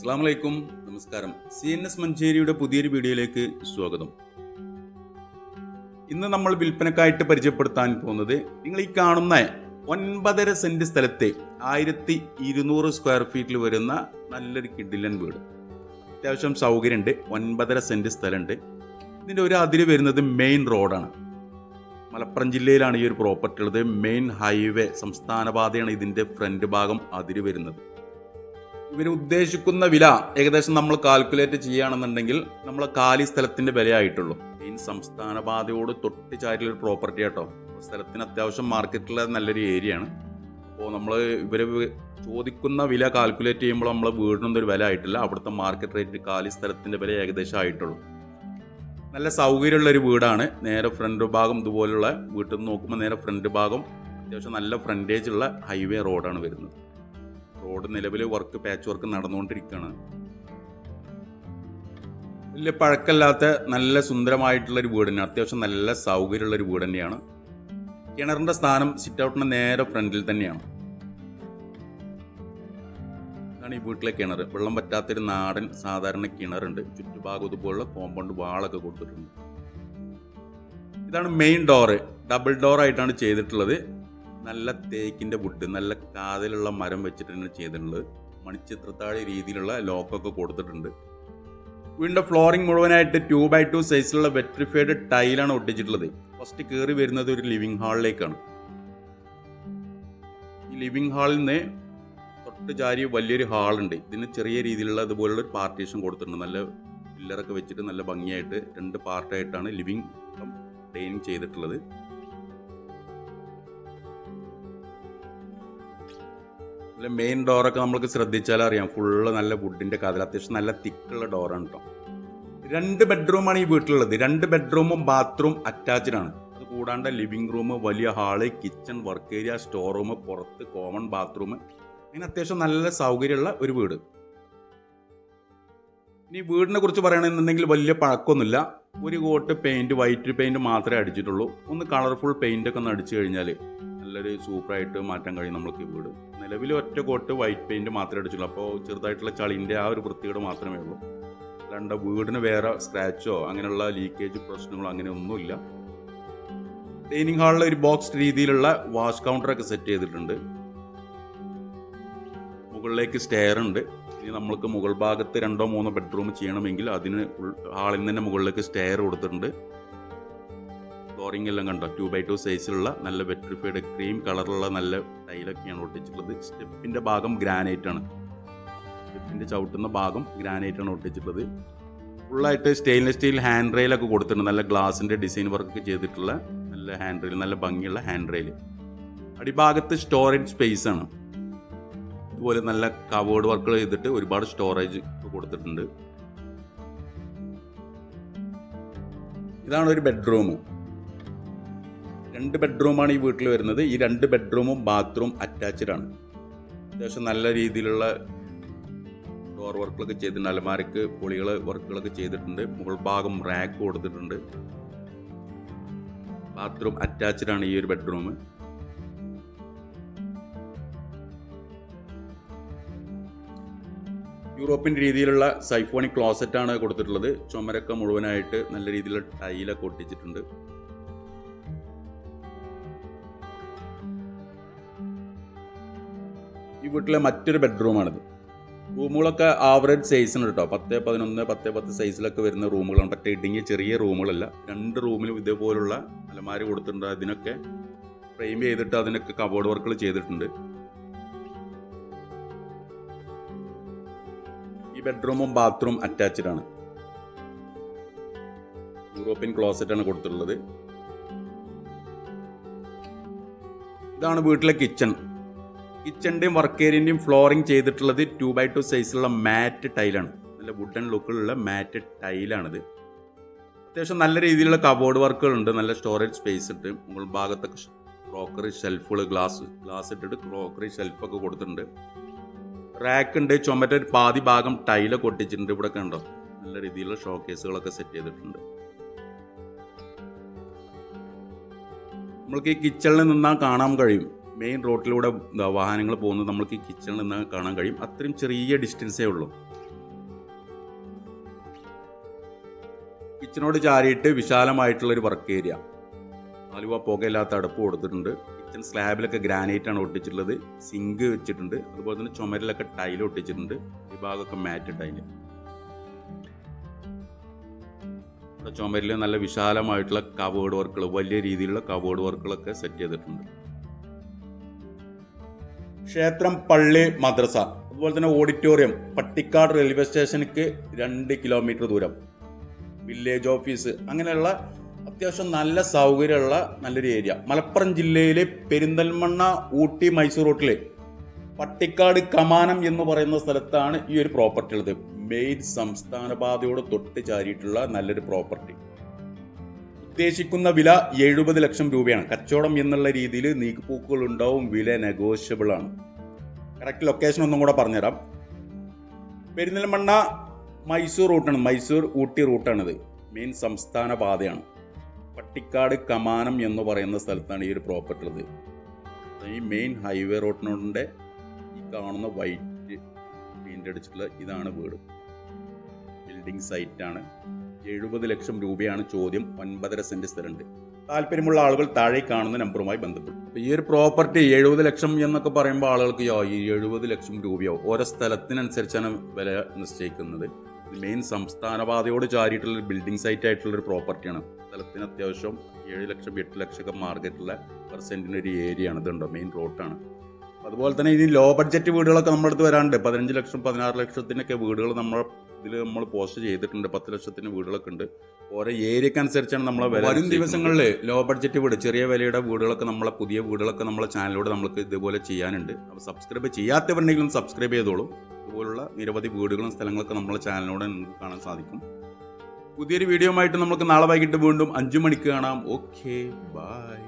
അസ്സാം വലൈക്കും നമസ്കാരം. സി എൻ എസ് മഞ്ചേരിയുടെ പുതിയൊരു വീഡിയോയിലേക്ക് സ്വാഗതം. ഇന്ന് നമ്മൾ വിൽപ്പനക്കായിട്ട് പരിചയപ്പെടുത്താൻ പോകുന്നത് നിങ്ങൾ ഈ കാണുന്ന ഒൻപതര സെന്റ് സ്ഥലത്തെ ആയിരത്തി ഇരുന്നൂറ് സ്ക്വയർ ഫീറ്റിൽ വരുന്ന നല്ലൊരു കിഡിലൻ വീട്. അത്യാവശ്യം സൗകര്യമുണ്ട്. ഒൻപതര സെന്റ് സ്ഥലമുണ്ട്. ഇതിന്റെ ഒരു അതിര് വരുന്നത് മെയിൻ റോഡാണ്. മലപ്പുറം ജില്ലയിലാണ് ഈ ഒരു പ്രോപ്പർട്ടി ഉള്ളത്. മെയിൻ ഹൈവേ സംസ്ഥാന പാതയാണ് ഇതിന്റെ ഫ്രണ്ട് ഭാഗം അതിര് വരുന്നത്. ഇവർ ഉദ്ദേശിക്കുന്ന വില ഏകദേശം നമ്മൾ കാൽക്കുലേറ്റ് ചെയ്യുകയാണെന്നുണ്ടെങ്കിൽ നമ്മൾ കാലി സ്ഥലത്തിന്റെ വിലയായിട്ടുള്ളൂ. മെയിൻ സംസ്ഥാന പാതയോട് തൊട്ട് ചാരിലൊരു പ്രോപ്പർട്ടി ആട്ടോ. സ്ഥലത്തിന് അത്യാവശ്യം മാർക്കറ്റിലെ നല്ലൊരു ഏരിയ ആണ്. അപ്പോൾ നമ്മൾ ഇവർ ചോദിക്കുന്ന വില കാൽക്കുലേറ്റ് ചെയ്യുമ്പോൾ നമ്മൾ വീടിനൊന്നും ഒരു വില ആയിട്ടില്ല. അവിടുത്തെ മാർക്കറ്റ് റേറ്റ് കാലി സ്ഥലത്തിന്റെ വില ഏകദേശം ആയിട്ടുള്ളൂ. നല്ല സൗകര്യമുള്ള ഒരു വീടാണ്. നേരെ ഫ്രണ്ട് ഭാഗം ഇതുപോലുള്ള വീട്ടിൽ നിന്ന് നോക്കുമ്പോൾ നേരെ ഫ്രണ്ട് ഭാഗം അത്യാവശ്യം നല്ല ഫ്രണ്ടേജ് ഉള്ള ഹൈവേ റോഡാണ് വരുന്നത്. റോഡ് നിലവിൽ വർക്ക് പാച്ച് വർക്ക് നടന്നുകൊണ്ടിരിക്കുകയാണ് വലിയ പഴക്കമില്ലാത്ത നല്ല സുന്ദരമായിട്ടുള്ള ഒരു വീട് തന്നെ അത്യാവശ്യം നല്ല സൗകര്യമുള്ള ഒരു വീട് തന്നെയാണ്. കിണറിന്റെ സ്ഥാനം സിറ്റ് ഔട്ടിന് നേരെ ഫ്രണ്ടിൽ തന്നെയാണ്. ഇതാണ് ഈ വീട്ടിലെ കിണർ വെള്ളം പറ്റാത്തൊരു നാടൻ സാധാരണ കിണറുണ്ട്. ചുറ്റുഭാഗം ഇതുപോലുള്ള കോമ്പൗണ്ട് വാളൊക്കെ കൊടുത്തിട്ടുണ്ട്. ഇതാണ് മെയിൻ ഡോറ് ഡബിൾ ഡോർ ആയിട്ടാണ് ചെയ്തിട്ടുള്ളത്. നല്ല തേക്കിന്റെ വുഡ് നല്ല കാതിലുള്ള മരം വെച്ചിട്ടാണ് ചെയ്തിട്ടുള്ളത്. മണിച്ചിത്രത്താഴ് രീതിയിലുള്ള ലോക്കൊക്കെ കൊടുത്തിട്ടുണ്ട്. വീണ്ടും ഫ്ലോറിംഗ് മുഴുവനായിട്ട് ടു ബൈ ടു സൈസിലുള്ള വെട്രിഫൈഡ് ടൈലാണ് ഒട്ടിച്ചിട്ടുള്ളത്. ഫസ്റ്റ് കയറി വരുന്നത് ഒരു ലിവിംഗ് ഹാളിലേക്കാണ് ഈ ലിവിംഗ് ഹാളിൽ നിന്ന് തൊട്ട് ചാരി വലിയൊരു ഹാളുണ്ട്. ഇതിന് ചെറിയ രീതിയിലുള്ള ഇതുപോലുള്ള ഒരു പാർട്ടീഷൻ കൊടുത്തിട്ടുണ്ട്. നല്ല പില്ലറൊക്കെ വെച്ചിട്ട് നല്ല ഭംഗിയായിട്ട് രണ്ട് പാർട്ടായിട്ടാണ് ലിവിംഗ് ഡൈനിങ് ചെയ്തിട്ടുള്ളത്. ഇതിലെ മെയിൻ ഡോറൊക്കെ നമ്മൾക്ക് ശ്രദ്ധിച്ചാൽ അറിയാം. ഫുള്ള് നല്ല വുഡിന്റെ കാതിൽ അത്യാവശ്യം നല്ല തിക്കുള്ള ഡോറാണ് കേട്ടോ രണ്ട് ബെഡ്റൂമാണ് ഈ വീട്ടിലുള്ളത്. രണ്ട് ബെഡ്റൂമും ബാത്റൂം അറ്റാച്ച്ഡ് ആണ്. അത് കൂടാണ്ട് ലിവിംഗ് റൂം വലിയ hall kitchen work area store room പുറത്ത് കോമൺ ബാത്റൂം അങ്ങനെ അത്യാവശ്യം നല്ല സൗകര്യമുള്ള ഒരു വീട്. ഇനി വീടിനെ കുറിച്ച് പറയണമെന്നുണ്ടെങ്കിൽ വലിയ പഴക്കമൊന്നുമില്ല. ഒരു കോട്ട് പെയിന്റ് വൈറ്റ് പെയിന്റ് മാത്രമേ അടിച്ചിട്ടുള്ളൂ. ഒന്ന് കളർഫുൾ പെയിന്റ് ഒക്കെ ഒന്ന് അടിച്ചു കഴിഞ്ഞാൽ നല്ലൊരു സൂപ്പറായിട്ട് മാറ്റാൻ കഴിയും നമ്മൾക്ക് ഈ വീട്. നിലവിൽ ഒറ്റ കോട്ട് വൈറ്റ് പെയിന്റ് മാത്രമേ അടിച്ചുള്ളൂ അപ്പോൾ ചെറുതായിട്ടുള്ള ചളിന്റെ ആ ഒരു വൃത്തികേട് മാത്രമേ ഉള്ളൂ. അല്ലാണ്ട് വീടിന് വേറെ സ്ക്രാച്ചോ അങ്ങനെയുള്ള ലീക്കേജ് പ്രശ്നങ്ങളോ അങ്ങനെ ഒന്നുമില്ല. ഡൈനിങ് ഹാളിൽ ഒരു ബോക്സ് രീതിയിലുള്ള വാഷ് കൗണ്ടറൊക്കെ സെറ്റ് ചെയ്തിട്ടുണ്ട്. മുകളിലേക്ക് സ്റ്റെയർ ഉണ്ട്. ഇനി നമ്മൾക്ക് മുകൾ ഭാഗത്ത് രണ്ടോ മൂന്നോ ബെഡ്റൂം ചെയ്യണമെങ്കിൽ അതിന് ഹാളിൽ നിന്ന് തന്നെ മുകളിലേക്ക് സ്റ്റെയർ കൊടുത്തിട്ടുണ്ട്. ഫ്ലോറിംഗ് എല്ലാം കണ്ടോ ടു ബൈ ടു സൈസിലുള്ള നല്ല വെട്രിഫൈഡ് ക്രീം കളറുള്ള നല്ല ടൈലൊക്കെയാണ് ഒട്ടിച്ചിട്ടുള്ളത്. സ്റ്റെപ്പിന്റെ ഭാഗം ഗ്രാനൈറ്റ് ആണ്. സ്റ്റെപ്പിന്റെ ചവിട്ടുന്ന ഭാഗം ഗ്രാനൈറ്റ് ആണ് ഒട്ടിച്ചിട്ടുള്ളത്. ഫുള്ളായിട്ട് സ്റ്റെയിൻലെസ് സ്റ്റീൽ ഹാൻഡ് റെയിലൊക്കെ കൊടുത്തിട്ടുണ്ട്. നല്ല ഗ്ലാസിന്റെ ഡിസൈൻ വർക്ക് ചെയ്തിട്ടുള്ള നല്ല ഹാൻഡ് റെയിൽ നല്ല ഭംഗിയുള്ള ഹാൻഡ് റെയിൽ അടിഭാഗത്ത് സ്റ്റോറേജ് സ്പേസ് ആണ്. ഇതുപോലെ നല്ല കവേർഡ് വർക്കുകൾ ചെയ്തിട്ട് ഒരുപാട് സ്റ്റോറേജ് കൊടുത്തിട്ടുണ്ട്. ഇതാണ് ഒരു ബെഡ്റൂം രണ്ട് ബെഡ്റൂമാണ് ഈ വീട്ടിൽ വരുന്നത്. ഈ രണ്ട് ബെഡ്റൂമും ബാത്റൂം അറ്റാച്ച്ഡ് ആണ്. അത്യാവശ്യം നല്ല രീതിയിലുള്ള ഡോർ വർക്കുകളൊക്കെ ചെയ്തിട്ടുണ്ട്. അലമാരക്ക് പൊളികൾ വർക്കുകളൊക്കെ ചെയ്തിട്ടുണ്ട്. മുകൾ ഭാഗം റാക്ക് കൊടുത്തിട്ടുണ്ട്. ബാത്റൂം അറ്റാച്ച്ഡ് ആണ് ഈ ഒരു ബെഡ്റൂം യൂറോപ്യൻ രീതിയിലുള്ള സൈഫോണിക് ക്ലോസറ്റാണ് കൊടുത്തിട്ടുള്ളത്. ചുമരൊക്കെ മുഴുവനായിട്ട് നല്ല രീതിയിലുള്ള ടൈലൊക്കെ ഒട്ടിച്ചിട്ടുണ്ട്. വീട്ടിലെ മറ്റൊരു ബെഡ്റൂമാണിത് റൂമുകളൊക്കെ ആവറേജ് സൈസിന് കേട്ടോ പത്ത് പതിനൊന്ന് പത്ത് പത്ത് സൈസിലൊക്കെ വരുന്ന റൂമുകളാണ്. പറ്റേ ഇടുങ്ങിയ ചെറിയ റൂമുകളല്ല. രണ്ട് റൂമിലും ഇതേപോലുള്ള അലമാരി കൊടുത്തിട്ടുണ്ട്. അതിനൊക്കെ ഫ്രെയിം ചെയ്തിട്ട് അതിനൊക്കെ കബോർഡ് വർക്കുകൾ ചെയ്തിട്ടുണ്ട്. ഈ ബെഡ്റൂമും ബാത്റൂം അറ്റാച്ച്ഡ് ആണ്. യൂറോപ്യൻ ക്ലോസറ്റ് ആണ് കൊടുത്തിട്ടുള്ളത്. ഇതാണ് വീട്ടിലെ കിച്ചൺ കിച്ചണിന്റെയും വർക്ക് ഏരിയന്റെയും ഫ്ലോറിങ് ചെയ്തിട്ടുള്ളത് ടു ബൈ ടു സൈസിലുള്ള മാറ്റ് ടൈലാണ് നല്ല വുഡൻ ലുക്കിലുള്ള മാറ്റ് ടൈലാണിത് അത്യാവശ്യം നല്ല രീതിയിലുള്ള കബോർഡ് വർക്കുകളുണ്ട് നല്ല സ്റ്റോറേജ് സ്പേസ് ഇട്ട് മുകൾ ഭാഗത്തൊക്കെ ക്രോക്കറി ഷെൽഫുകൾ ഗ്ലാസ് ഗ്ലാസ് ഇട്ടിട്ട് ക്രോക്കറി ഷെൽഫൊക്കെ കൊടുത്തിട്ടുണ്ട്. റാക്ക് ഉണ്ട്. ചുമറ്റ ഒരു പാതി ഭാഗം ടൈലൊക്കെ ഒട്ടിച്ചിട്ടുണ്ട് ഇവിടെ കണ്ടോ? നല്ല രീതിയിലുള്ള ഷോ കേസുകളൊക്കെ സെറ്റ് ചെയ്തിട്ടുണ്ട്. നമ്മൾക്ക് ഈ കിച്ചണിൽ നിന്നാൽ കാണാൻ കഴിയും. മെയിൻ റോഡിലൂടെ വാഹനങ്ങൾ പോകുന്നത് നമ്മൾക്ക് ഈ കിച്ചണിൽ നിന്ന് കാണാൻ കഴിയും. അത്രയും ചെറിയ ഡിസ്റ്റൻസേ ഉള്ളൂ. കിച്ചനോട് ചാരിയിട്ട് വിശാലമായിട്ടുള്ളൊരു വർക്ക് ഏരിയ ആലുവ പുകയില്ലാത്ത അടുപ്പ് കൊടുത്തിട്ടുണ്ട്. കിച്ചൺ സ്ലാബിലൊക്കെ ഗ്രാനൈറ്റാണ് ഒട്ടിച്ചിട്ടുള്ളത്. സിങ്ക് വെച്ചിട്ടുണ്ട്. അതുപോലെ തന്നെ ചുമരിലൊക്കെ ടൈൽ ഒട്ടിച്ചിട്ടുണ്ട്. ഈ ഭാഗമൊക്കെ മാറ്റ് ടൈൽ ചുമരിൽ നല്ല വിശാലമായിട്ടുള്ള കവേർഡ് വർക്കുകൾ വലിയ രീതിയിലുള്ള കവേർഡ് വർക്കുകളൊക്കെ സെറ്റ് ചെയ്തിട്ടുണ്ട്. ക്ഷേത്രം പള്ളി മദ്രസ അതുപോലെ തന്നെ ഓഡിറ്റോറിയം പട്ടിക്കാട് റെയിൽവേ സ്റ്റേഷനിക്ക് രണ്ട് കിലോമീറ്റർ ദൂരം. വില്ലേജ് ഓഫീസ് അങ്ങനെയുള്ള അത്യാവശ്യം നല്ല സൗകര്യമുള്ള നല്ലൊരു ഏരിയ മലപ്പുറം ജില്ലയിലെ പെരിന്തൽമണ്ണ ഊട്ടി മൈസൂർ റൂട്ടിലെ പട്ടിക്കാട് കമാനം എന്ന് പറയുന്ന സ്ഥലത്താണ് ഈ ഒരു പ്രോപ്പർട്ടി ഉള്ളത്. മെയിൻ സംസ്ഥാന പാതയോട് തൊട്ട് ചാരിയിട്ടുള്ള നല്ലൊരു പ്രോപ്പർട്ടി ഉദ്ദേശിക്കുന്ന വില എഴുപത് ലക്ഷം രൂപയാണ്. കച്ചവടം എന്നുള്ള രീതിയിൽ നീക്കുപോക്കുകൾ ഉണ്ടാവും വില നെഗോഷ്യബിൾ ആണ്. കറക്റ്റ് ലൊക്കേഷൻ ഒന്നും കൂടെ പറഞ്ഞുതരാം. പെരിന്തൽമണ്ണ മൈസൂർ റൂട്ടാണ് മൈസൂർ ഊട്ടി റൂട്ടാണിത്. മെയിൻ സംസ്ഥാന പാതയാണ്. പട്ടിക്കാട് കമാനം എന്ന് പറയുന്ന സ്ഥലത്താണ് ഈ ഒരു പ്രോപ്പർട്ടി ഉള്ളത്. ഈ മെയിൻ ഹൈവേ റോഡിനോടിന്റെ ഈ കാണുന്ന വൈറ്റ് പെയിന്റ് അടിച്ചിട്ടുള്ള ഇതാണ് വീട്. ബിൽഡിംഗ് സൈറ്റാണ് എഴുപത് ലക്ഷം രൂപയാണ് ചോദ്യം. ഒൻപതര സെന്റ് സ്ഥലമുണ്ട് താല്പര്യമുള്ള ആളുകൾ താഴെ കാണുന്ന നമ്പറുമായി ബന്ധപ്പെട്ടു ഈ ഒരു പ്രോപ്പർട്ടി എഴുപത് ലക്ഷം എന്നൊക്കെ പറയുമ്പോൾ ആളുകൾക്ക് യോ ഈ എഴുപത് ലക്ഷം രൂപയോ ഓരോ സ്ഥലത്തിനനുസരിച്ചാണ് വില നിശ്ചയിക്കുന്നത്. മെയിൻ സംസ്ഥാനപാതയോട് ചാരിയിട്ടുള്ള ബിൽഡിംഗ് സൈറ്റ് ആയിട്ടുള്ള ഒരു പ്രോപ്പർട്ടിയാണ്. സ്ഥലത്തിന് അത്യാവശ്യം ഏഴ് ലക്ഷം എട്ട് ലക്ഷം ഒക്കെ മാർക്കറ്റുള്ള പെർസെന്റിന്റെ ഒരു ഏരിയ ആണ്. ഇതുണ്ടോ മെയിൻ റോട്ടാണ് അതുപോലെ തന്നെ ഇനി ലോ ബഡ്ജറ്റ് വീടുകളൊക്കെ നമ്മുടെ അടുത്ത് വരാണ്ട്. പതിനഞ്ച് ലക്ഷം പതിനാറ് ലക്ഷത്തിനൊക്കെ വീടുകൾ നമ്മൾ ഇതിൽ നമ്മൾ പോസ്റ്റ് ചെയ്തിട്ടുണ്ട്. പത്ത് ലക്ഷത്തിന് വീടുകളൊക്കെ ഉണ്ട്. ഓരോ ഏരിയക്ക് അനുസരിച്ചാണ് നമ്മളെ വില വരും ദിവസങ്ങളിൽ ലോ ബഡ്ജറ്റ് വീട് ചെറിയ വിലയുടെ വീടുകളൊക്കെ നമ്മളെ പുതിയ വീടുകളൊക്കെ നമ്മളെ ചാനലിലൂടെ നമുക്ക് ഇതുപോലെ ചെയ്യാനുണ്ട്. അപ്പോൾ സബ്സ്ക്രൈബ് ചെയ്യാത്തവരുണ്ടെങ്കിലും സബ്സ്ക്രൈബ് ചെയ്തോളൂ. ഇതുപോലുള്ള നിരവധി വീടുകളും സ്ഥലങ്ങളൊക്കെ നമ്മളെ ചാനലിലൂടെ നിങ്ങൾക്ക് കാണാൻ സാധിക്കും. പുതിയൊരു വീഡിയോ ആയിട്ട് നമുക്ക് നാളെ വൈകിട്ട് വീണ്ടും അഞ്ചു മണിക്ക് കാണാം. Okay bye